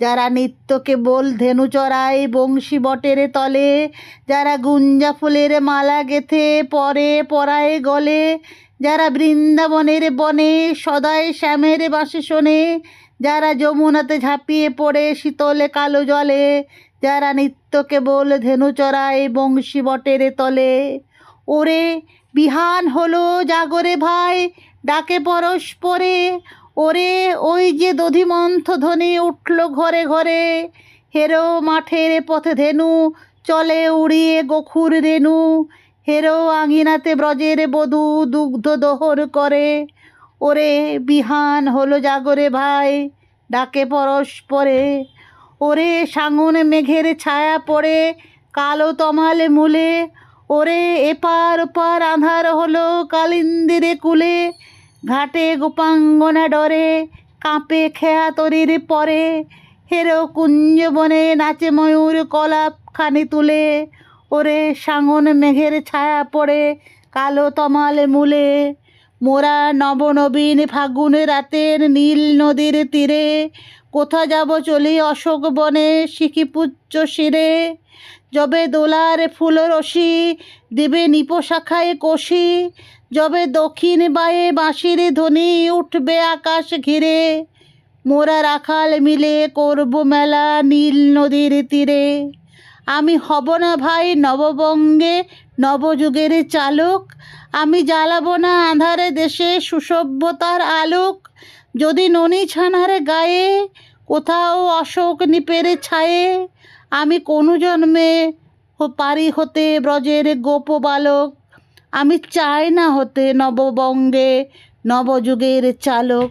যারা নিত্য কেবল ধেনু চড়ায় বংশী বটের তলে, যারা গুঞ্জা ফুলের মালা গেথে পরে পরায় গলে, যারা বৃন্দাবনের বনে সদায় শ্যামের বাসে শোনে, যারা যমুনাতে ঝাঁপিয়ে পড়ে শীতলে কালো জলে, যারা নিত্য কেবল ধেনু চড়ায় বংশী বটের তলে। ওরে বিহান হলো জাগরে ভাই, ডাকে পরস্পরে ওরে ওই যে দধিমন্থ ধ্বনি উঠল ঘরে ঘরে, হেরো মাঠের পথে ধেনু, চলে উড়িয়ে গোখুর রেণু, হেরো আঙিনাতে ব্রজের বধূ দুগ্ধ দোহর করে। ওরে বিহান হলো জাগরে ভাই, ডাকে পরস্পরে। ওরে সাঙন মেঘের ছায়া পড়ে, কালো তমালে মূলে। ওরে এপার ওপার আধার হলো কালিন্দিরে কুলে ঘাটে গোপাঙ্গনা ডরে, কাঁপে খেয়া তরির পরে। হেরো কুঞ্জ বনে নাচে ময়ূর কলাপ খানি তুলে। ওরে সাঙন মেঘের ছায়া পড়ে কালো তমালে মূলে। মোরা নবনবীন ফাগুন রাতের নীল নদীর তীরে। কোথা যাব চলি অশোক বনে সিকিপুচ্চ শিরে। যবে দোলার ফুল রশি দেবে নিপশাখায় কষি। যবে দক্ষিণ বায়ে বাঁশির ধ্বনি উঠবে আকাশ ঘিরে। মোরা রাখাল মিলে করব মেলা নীল নদীর তীরে। আমি হব না ভাই নববঙ্গে নবযুগের চালক। আমি জ্বালাবো না আঁধারে দেশে সুসভ্যতার আলোক। যদি ননি ছানারে গায়ে, কোথাও অশোক নিপেরে ছায়ে, আমি কোনো জন্মে পারি হতে ব্রজের গোপ বালক। আমি চাই না হতে নববঙ্গে নবযুগের চালক।